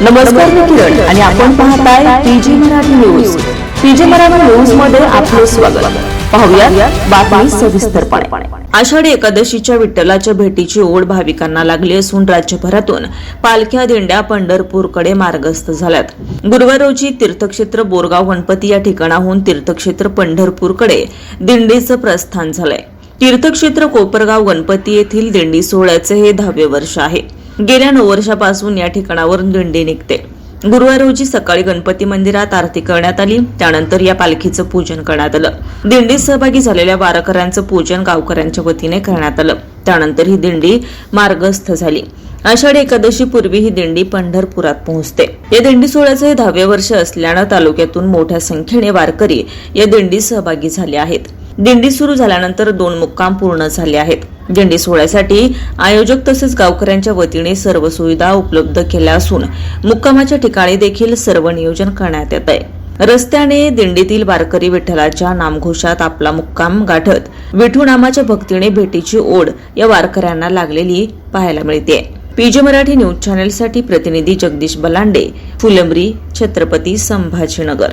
नमस्कार मी किरण आणि आपण पाहताय PG Marathi news. PG Marathi न्यूजमध्ये आपलं स्वागत. पाहूया बातमी सविस्तरपणे. आषाढी एकादशीच्या विठ्ठलाच्या भेटीची ओढ भाविकांना लागली असून राज्यभरातून पालख्या दिंड्या पंढरपूरकडे मार्गस्थ झाल्यात. गुरुवार रोजी तीर्थक्षेत्र बोरगाव गणपती या ठिकाणाहून तीर्थक्षेत्र पंढरपूरकडे दिंडीचं प्रस्थान झालंय. तीर्थक्षेत्र कोपरगाव गणपती येथील दिंडी सोहळ्याचे हे दहावे वर्ष आहे. गेल्या नऊ वर्षापासून या ठिकाणावरून दिंडी निघते. गुरुवार रोजी सकाळी गणपती मंदिरात आरती करण्यात आली. त्यानंतर या पालखीचं पूजन करण्यात आलं. दिंडीत सहभागी झालेल्या वारकऱ्यांचं पूजन गावकऱ्यांच्या वतीने करण्यात आलं. त्यानंतर ही दिंडी मार्गस्थ झाली. आषाढी एकादशी पूर्वी ही दिंडी पंढरपुरात पोहोचते. या दिंडी सोहळ्याचं हे दहावे वर्ष असल्यानं तालुक्यातून मोठ्या संख्येने वारकरी या दिंडीत सहभागी झाले आहेत. दिंडी सुरू झाल्यानंतर दोन मुक्काम पूर्ण झाले आहेत. दिंडी सोहळ्यासाठी आयोजक तसेच गावकऱ्यांच्या वतीने सर्व सुविधा उपलब्ध केल्या असून मुक्कामाच्या ठिकाणी देखील सर्व नियोजन करण्यात येत आहे. रस्त्याने दिंडीतील वारकरी विठ्ठलाच्या नामघोषात आपला मुक्काम गाठत विठू नामाच्या भक्तीने भेटीची ओढ या वारकऱ्यांना लागलेली पाहायला मिळते. पीजे मराठी न्यूज चॅनेलसाठी प्रतिनिधी जगदीश बलांडे फुलंबरी छत्रपती संभाजीनगर.